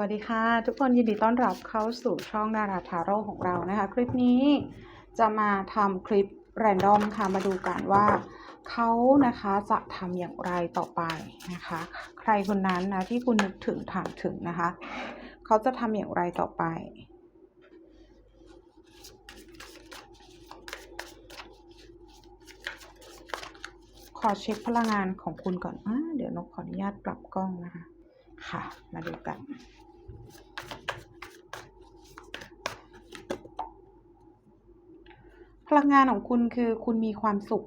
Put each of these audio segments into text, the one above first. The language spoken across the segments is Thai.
วัสดีค่ะ ทุกคนยินดีต้อนรับเข้าสู่ช่องดาราทาโร่ของเรานะคะ คลิปนี้จะมาทำคลิปแรนดอมค่ะมาดูกันว่าเขานะคะจะทำอย่างไรต่อไปนะคะ ใครคนนั้นนะที่คุณนึกถึงถามถึงนะคะเขาจะทำอย่างไรต่อไป ขอเช็คพลังงานของคุณก่อนอเดี๋ยวนกขออนุญาตปรับกล้องนะคะค่ะ มาดูกัน พลังงานของคุณคือคุณมีความสุข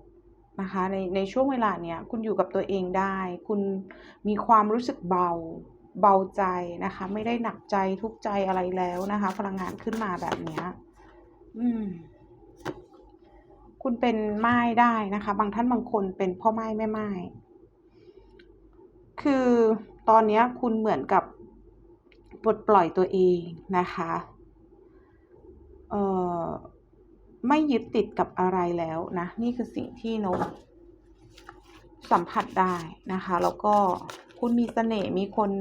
นะคะในในช่วงเวลาเนี้ยคุณอยู่กับตัวเองได้ คุณมีความรู้สึกเบาเบาใจนะคะ ไม่ได้หนักใจทุกใจอะไรแล้วนะคะ พลังงานขึ้นมาแบบเนี้ยอืม คุณเป็นไม้ได้นะคะ บางท่านบางคนเป็นพ่อไม้แม่ไม้คือตอนเนี้ยคุณเหมือนกับ ปลดปล่อยตัวเองนะคะเอ่อไม่ยึดติดกับอะไรแล้วนะ นี่คือสิ่งที่นกสัมผัสได้นะคะ แล้วก็คุณมีเสน่ห์มีคน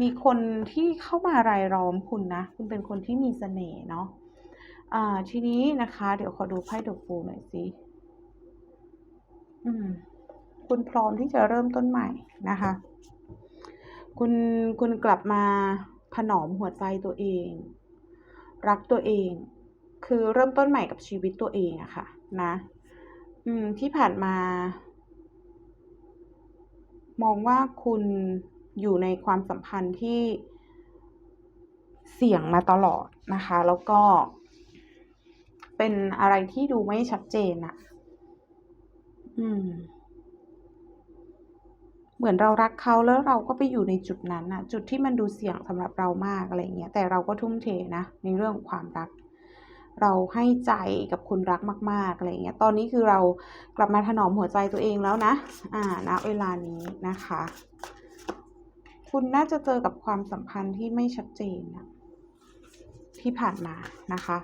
มีคนที่เข้ามารายล้อมคุณนะ คุณเป็นคนที่มีเสน่ห์เนาะอ่าทีนี้นะคะ เดี๋ยวขอดูไพ่ดอกฟูหน่อยสิอืม คุณพร้อมที่จะเริ่มต้นใหม่นะคะ คุณคุณกลับมาถนอมหัวใจตัวเอง รักตัวเอง คือเริ่มต้นใหม่กับชีวิตตัวเองอะค่ะ นะ อืมที่ผ่านมา มองว่าคุณอยู่ในความสัมพันธ์ที่เสี่ยงมาตลอดนะคะ แล้วก็เป็นอะไรที่ดูไม่ชัดเจนอะอืม เหมือนเรารักเขาแล้วเราก็ไปอยู่ในจุดนั้นนะจุดที่มันดูเสี่ยงสำหรับเรามากอะไรเงี้ยแต่เราก็ทุ่มเทนะในเรื่องของความรัก เราให้ใจกับคนรักมากๆอะไรเงี้ยตอนนี้คือเรากลับมาถนอมหัวใจตัวเองแล้วนะ อ่าณเวลานี้นะคะ คุณน่าจะเจอกับความสัมพันธ์ที่ไม่ชัดเจนนะที่ผ่านมานะคะ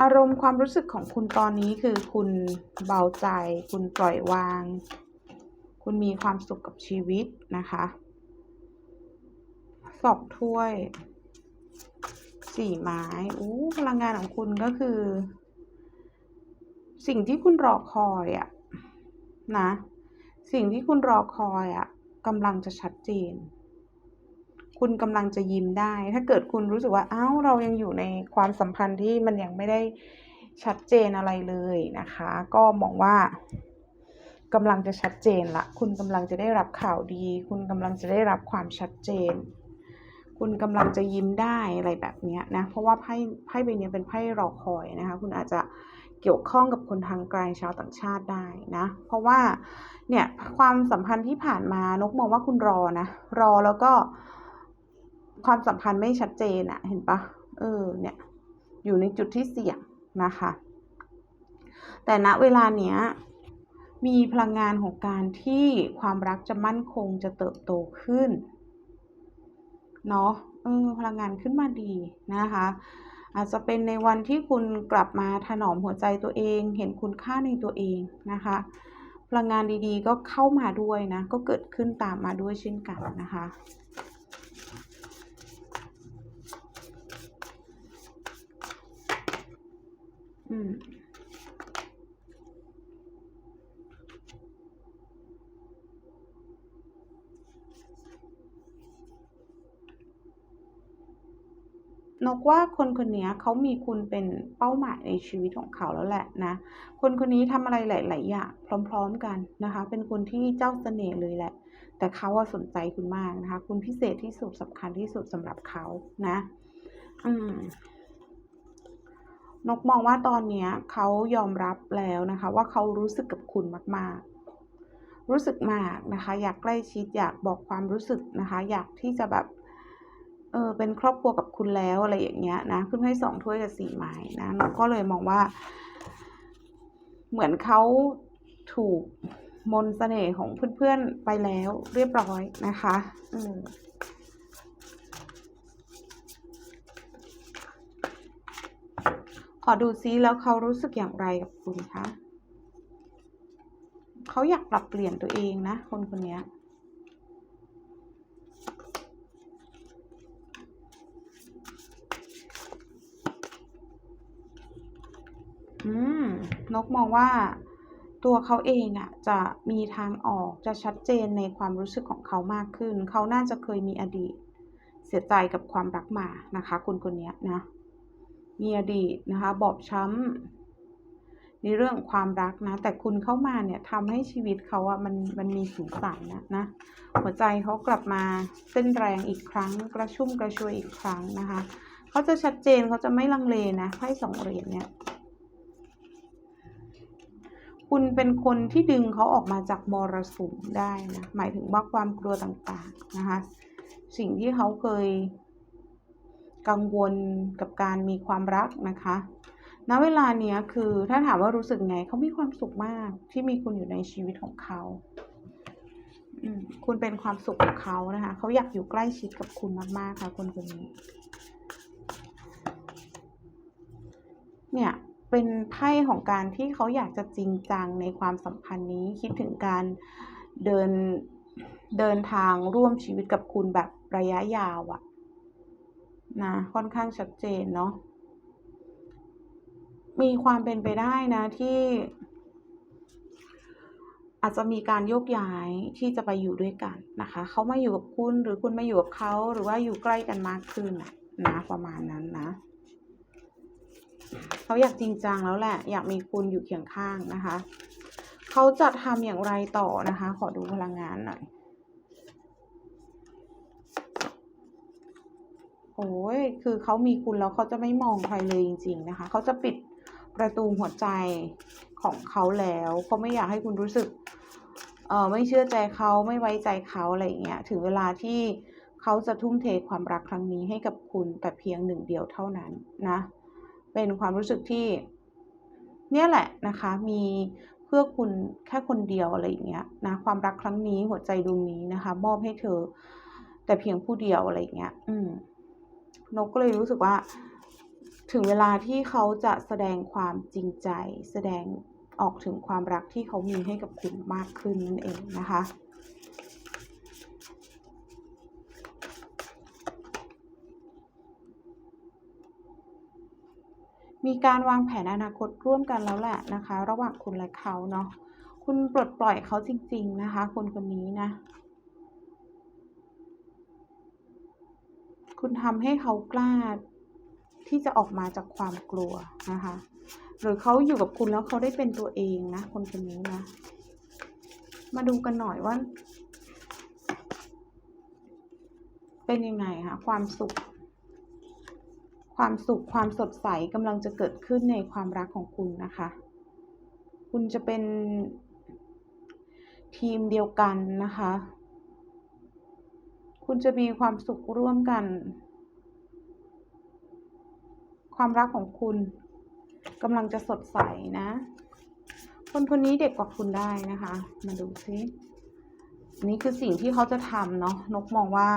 อารมณ์ความรู้สึกของคุณตอนนี้คือคุณเบาใจ คุณปล่อยวาง คุณมีความสุขกับชีวิตนะคะสองถ้วยสี่ไม้อู้พลังงานของคุณก็คือ สิ่งที่คุณรอคอยอะนะ สิ่งที่คุณรอคอยอะกำลังจะชัดเจน คุณกำลังจะยิ้มได้ ถ้าเกิดคุณรู้สึกว่าอ้าวเรายังอยู่ในความสัมพันธ์ที่มันยังไม่ได้ชัดเจนอะไรเลยนะคะ ก็มองว่า กำลังจะชัดเจนละ คุณกำลังจะได้รับข่าวดี คุณกำลังจะได้รับความชัดเจน คุณกำลังจะยิ้มได้อะไรแบบนี้นะ เพราะว่าไพ่ไพ่ใบเนี้ยเป็นไพ่รอคอยนะคะ คุณอาจจะเกี่ยวข้องกับคนทางไกลชาวต่างชาติได้นะ เพราะว่าเนี่ยความสัมพันธ์ที่ผ่านมานกมองว่าคุณรอนะ รอแล้วก็ความสัมพันธ์ไม่ชัดเจนอะเห็นปะเออเนี่ยอยู่ในจุดที่เสี่ยงนะคะ แต่ณเวลาเนี้ย มีพลังงานของการที่ความรักจะมั่นคงจะเติบโตขึ้น เนาะเออพลังงานขึ้นมาดีนะคะ อาจจะเป็นในวันที่คุณกลับมาถนอมหัวใจตัวเอง เห็นคุณค่าในตัวเองนะคะ พลังงานดีๆก็เข้ามาด้วยนะ ก็เกิดขึ้นตามมาด้วยเช่นกันนะคะอืม นกว่าคนคนนี้เขามีคุณเป็นเป้าหมายในชีวิตของเขาแล้วแหละนะ คนคนนี้ทำอะไรหลาย ๆ อย่างพร้อม ๆ กันนะคะ เป็นคนที่เจ้าเสน่ห์เลยแหละ แต่เขาอะสนใจคุณมากนะคะ คุณพิเศษที่สุดสำคัญที่สุดสำหรับเขานะ อืมนกมองว่าตอนเนี้ยเขายอมรับแล้วนะคะ ว่าเขารู้สึกกับคุณมาก ๆ รู้สึกมากนะคะ อยากใกล้ชิดอยากบอกความรู้สึกนะคะ อยากที่จะแบบ ออเป็นครอบครัวกับคุณแล้วอะไรอย่างเงี้ยนะขึ้นให้สองถ้วยกับสี่ไม้นะนกก็เลยมองว่า เหมือนเขาถูกมนต์เสน่ห์ของเพื่อนๆไปแล้วเรียบร้อยนะคะออขอดูซิแล้วเขารู้สึกอย่างไรกับคุณคะ เขาอยากปรับเปลี่ยนตัวเองนะ คนคนนี้ อืมนกมองว่าตัวเขาเองอะจะมีทางออกจะชัดเจนในความรู้สึกของเขามากขึ้น เขาน่าจะเคยมีอดีต เสียใจกับความรักมานะคะคุณคนนี้นะมีอดีตนะคะ บอบช้ำในเรื่องความรักนะ แต่คุณเข้ามาเนี่ยทำให้ชีวิตเขาอะมันมันมีสีสันนะนะ หัวใจเขากลับมาเต้นแรงอีกครั้ง กระชุ่มกระชวยอีกครั้งนะคะ เขาจะชัดเจนเขาจะไม่ลังเลนะไพ่สองเหรียญเนี่ย คุณเป็นคนที่ดึงเขาออกมาจากมรสุมได้นะหมายถึงว่าความกลัวต่างๆนะคะสิ่งที่เขาเคยกังวลกับการมีความรักนะคะณเวลาเนี้ยคือถ้าถามว่ารู้สึกไงเขามีความสุขมากที่มีคุณอยู่ในชีวิตของเขาอืมคุณเป็นความสุขของเขานะคะเขาอยากอยู่ใกล้ชิดกับคุณมากๆค่ะคนคนนี้ เนี่ย เป็นไพ่ของการที่เขาอยากจะจริงจังในความสัมพันธ์นี้คิดถึงการเดินเดินทางร่วมชีวิตกับคุณแบบระยะยาวอะนะค่อนข้างชัดเจนเนาะมีความเป็นไปได้นะที่ อาจจะมีการโยกย้ายที่จะไปอยู่ด้วยกันนะคะเขามาอยู่กับคุณหรือคุณมาอยู่กับเขาหรือว่าอยู่ใกล้กันมากขึ้นนะนะประมาณนั้นนะ เขาอยากจริงจังแล้วแหละ อยากมีคุณอยู่เคียงข้างนะคะ เขาจะทำอย่างไรต่อนะคะ ขอดูพลังงานหน่อย โอ้ย คือเขามีคุณแล้วเขาจะไม่มองใครเลยจริง ๆ นะคะ เขาจะปิดประตูหัวใจของเขาแล้วเขาไม่อยากให้คุณรู้สึก เออไม่เชื่อใจเขาไม่ไว้ใจเขาอะไรอย่างเงี้ย ถึงเวลาที่เขาจะทุ่มเทความรักครั้งนี้ให้กับคุณแต่เพียงหนึ่งเดียวเท่านั้นนะ เป็นความรู้สึกที่ เนี่ยแหละนะคะ มีเพื่อคุณแค่คนเดียวอะไรอย่างเงี้ยนะความรักครั้งนี้หัวใจดวงนี้นะคะ มอบให้เธอ แต่เพียงผู้เดียวอะไรอย่างเงี้ย อืมนกก็เลยรู้สึกว่า ถึงเวลาที่เขาจะแสดงความจริงใจ แสดงออกถึงความรักที่เขามีให้กับคุณมากขึ้นนั่นเองนะคะ มีการวางแผนอนาคตร่วมกันแล้วแหละนะคะ ระหว่างคุณและเขาเนาะคุณปลดปล่อยเขาจริง ๆ นะคะ คนคนนี้นะ คุณทำให้เขากล้าที่จะออกมาจากความกลัวนะคะ หรือเขาอยู่กับคุณแล้วเขาได้เป็นตัวเองนะ คนคนนี้นะ มาดูกันหน่อยว่า เป็นยังไงคะความสุข ความสุขความสดใสกำลังจะเกิดขึ้นในความรักของคุณนะคะ คุณจะเป็นทีมเดียวกันนะคะ คุณจะมีความสุขร่วมกัน ความรักของคุณกำลังจะสดใสนะ คนคนนี้เด็กกว่าคุณได้นะคะ มาดูซินนี้คือสิ่งที่เขาจะทำเนาะนกมองว่า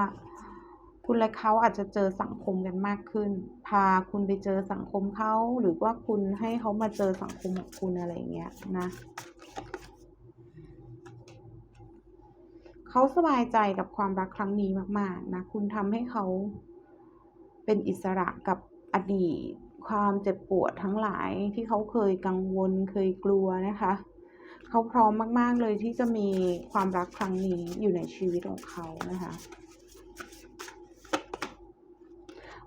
คุณและเขาอาจจะเจอสังคมกันมากขึ้น พาคุณไปเจอสังคมเขาหรือว่าคุณให้เขามาเจอสังคมของคุณอะไรอย่างเงี้ยนะเขาสบายใจกับความรักครั้งนี้มาก ๆ นะ คุณทำให้เขาเป็นอิสระกับอดีต ความเจ็บปวดทั้งหลายที่เขาเคยกังวลเคยกลัวนะคะ เขาพร้อมมาก ๆ เลยที่จะมีความรักครั้งนี้อยู่ในชีวิตของเขานะคะ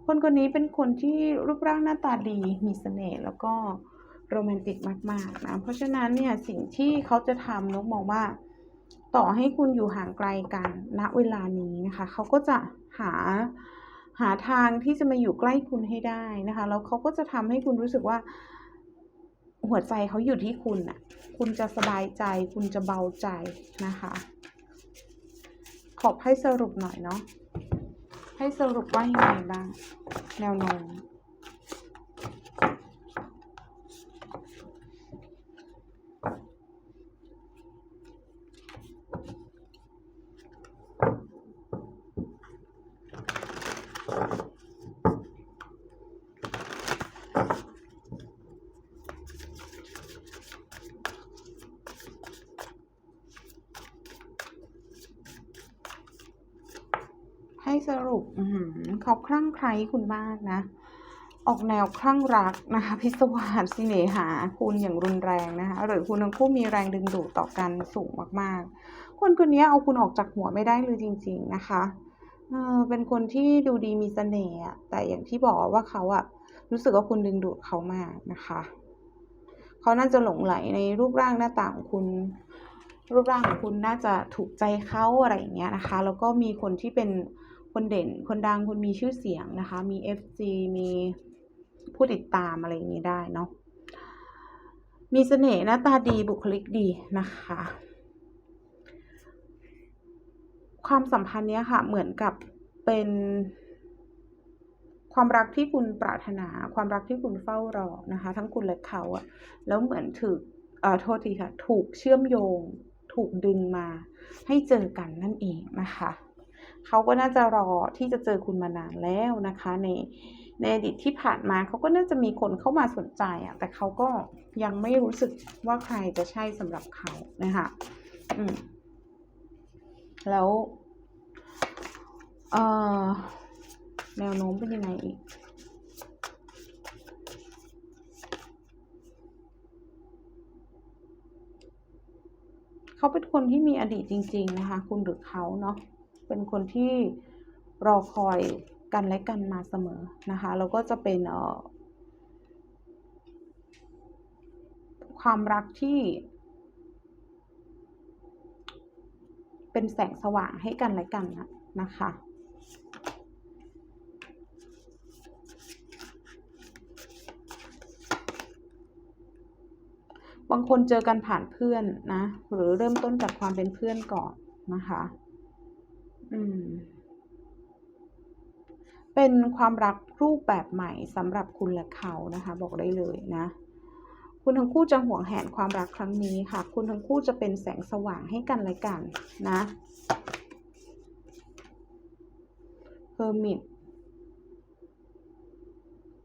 คนคนนี้เป็นคนที่รูปร่างหน้าตาดีมีเสน่ห์แล้วก็โรแมนติกมากๆนะเพราะฉะนั้นเนี่ยสิ่งที่เขาจะทำนกมองว่า ต่อให้คุณอยู่ห่างไกลกันณเวลานี้นะคะเขาก็จะหาหาทางที่จะมาอยู่ใกล้คุณให้ได้นะคะแล้วเขาก็จะทำให้คุณรู้สึกว่า หัวใจเขาอยู่ที่คุณน่ะ คุณจะสบายใจ คุณจะเบาใจนะคะ ขอบให้สรุปหน่อยเนาะ ให้สรุปว่ายังไงบ้าง แนวโน้ม ให้สรุปเขาคลั่งไคล้คุณมากนะ ออกแนวคลั่งรักนะคะ พิศวาสเสน่หา คุณอย่างรุนแรงนะคะ หรือคุณทั้งคู่มีแรงดึงดูดต่อกันสูงมากๆ คนคนนี้เอาคุณออกจากหัวไม่ได้เลยจริง ๆนะคะเออเป็นคนที่ดูดีมีเสน่ห์แต่อย่างที่บอกว่าเขาอะรู้สึกว่าคุณดึงดูดเขามากนะคะเขาน่าจะหลงไหลในรูปร่างหน้าตาของคุณ รูปร่างของคุณน่าจะถูกใจเขาอะไรอย่างเงี้ยนะคะ แล้วก็มีคนที่เป็น คนเด่น คนดัง คนมีชื่อเสียงนะคะ มี FC มีผู้ติดตามอะไรอย่างนี้ได้เนาะ มีเสน่ห์หน้าตาดีบุคลิกดีนะคะ ความสัมพันธ์เนี้ยค่ะ เหมือนกับเป็นความรักที่คุณปรารถนา ความรักที่คุณเฝ้ารอนะคะ ทั้งคุณและเขาอะแล้วเหมือนถูกเอ่อโทษทีค่ะ ถูกเชื่อมโยง ถูกดึงมาให้เจอกันนั่นเองนะคะ เขาก็น่าจะรอที่จะเจอคุณมานานแล้วนะคะ ในในอดีตที่ผ่านมาเขาก็น่าจะมีคนเข้ามาสนใจอะแต่เขาก็ยังไม่รู้สึกว่าใครจะใช่สำหรับเขานะคะอืมแล้วเอ่อแนวโน้มเป็นยังไงอีกเขาเป็นคนที่มีอดีตจริง ๆ นะคะ คุณหรือเขาเนาะ เป็นคนที่รอคอยกันและกันมาเสมอนะคะแล้วก็จะเป็นเอ่อความรักที่ เป็นแสงสว่างให้กันและกันนะคะบางคนเจอกันผ่านเพื่อนนะ หรือเริ่มต้นจากความเป็นเพื่อนก่อนนะคะ เป็นความรักรูปแบบใหม่สำหรับคุณและเขานะคะ บอกได้เลยนะ คุณทั้งคู่จะหวงแหนความรักครั้งนี้ค่ะ คุณทั้งคู่จะเป็นแสงสว่างให้กันและกันนะเฮอร์มิต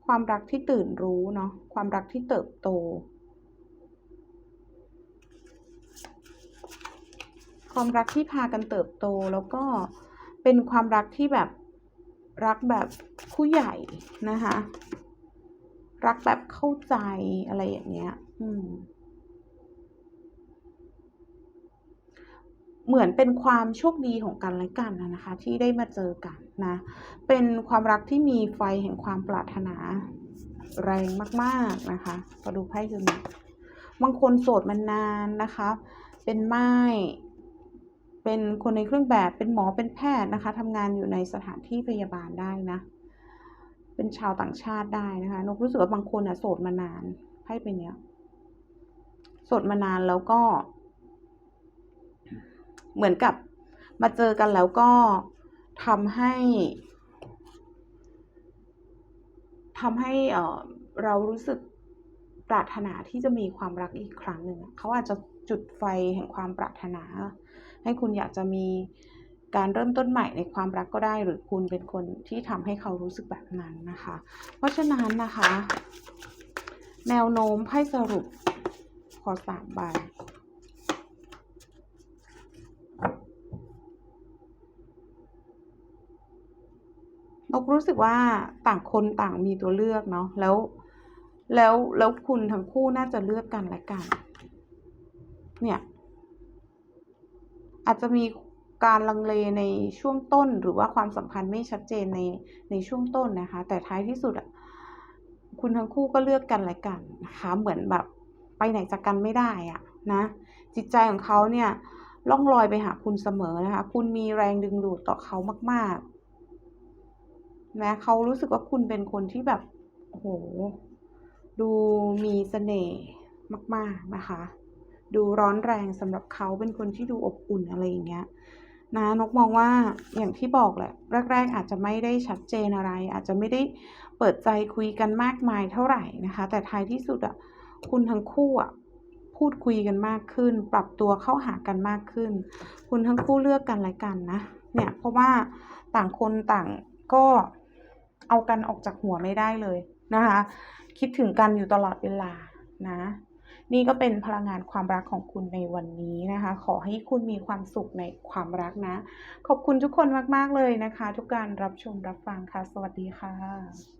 ความรักที่ตื่นรู้เนาะความรักที่เติบโต ความรักที่พากันเติบโตแล้วก็เป็นความรักที่แบบรักแบบผู้ใหญ่นะคะ รักแบบเข้าใจอะไรอย่างเงี้ย อืม เหมือนเป็นความโชคดีของกันและกันนะคะ ที่ได้มาเจอกันนะ เป็นความรักที่มีไฟแห่งความปรารถนา แรงมากๆนะคะมาดูไพ่คือมีบางคนโสดมานานนะคะ เป็นไม้ เป็นคนในเครื่องแบบเป็นหมอเป็นแพทย์นะคะทำงานอยู่ในสถานที่พยาบาลได้นะเป็นชาวต่างชาติได้นะคะนกรู้สึกว่าบางคนอะโสดมานานไพ่เป็นเนี้ยโสดมานานแล้วก็ เหมือนกับมาเจอกันแล้วก็ทำให้ทำให้เเรารู้สึกปรารถนาที่จะมีความรักอีกครั้งหนึ่งเขาอาจจะจุดไฟแห่งความปรารถนา ให้คุณอยากจะมีการเริ่มต้นใหม่ในความรักก็ได้ หรือคุณเป็นคนที่ทำให้เขารู้สึกแบบนั้นนะคะ เพราะฉะนั้นนะคะ แนวโน้มไพ่สรุปขอสามใบนกรู้สึกว่าต่างคนต่างมีตัวเลือกเนาะแล้วแล้วแล้วคุณทั้งคู่น่าจะเลือกกันและกัน เนี่ย อาจจะมีการลังเลในช่วงต้น หรือว่าความสัมพันธ์ไม่ชัดเจนในในช่วงต้นนะคะ แต่ท้ายที่สุดอะคุณทั้งคู่ก็เลือกกันและกันนะคะเหมือนแบบไปไหนจากกันไม่ได้อะนะจิตใจของเขาเนี่ยล่องลอยไปหาคุณเสมอนะคะ คุณมีแรงดึงดูดต่อเขามาก ๆ นะเขารู้สึกว่าคุณเป็นคนที่แบบโอ้โหดูมีเสน่ห์มาก ๆ นะคะ ดูร้อนแรงสำหรับเขาเป็นคนที่ดูอบอุ่นอะไรอย่างเงี้ยนะนกมองว่าอย่างที่บอกแหละ แรก ๆ อาจจะไม่ได้ชัดเจนอะไร อาจจะไม่ได้เปิดใจคุยกันมากมายเท่าไหร่นะคะ แต่ท้ายที่สุดอะคุณทั้งคู่อะพูดคุยกันมากขึ้น ปรับตัวเข้าหากันมากขึ้น คุณทั้งคู่เลือกกันและกันนะเนี่ยเพราะว่าต่างคนต่างก็เอากันออกจากหัวไม่ได้เลยนะคะ คิดถึงกันอยู่ตลอดเวลานะ นี่ก็เป็นพลังงานความรักของคุณในวันนี้นะคะ ขอให้คุณมีความสุขในความรักนะ ขอบคุณทุกคนมาก ๆ เลยนะคะ ทุกการรับชมรับฟังค่ะ สวัสดีค่ะ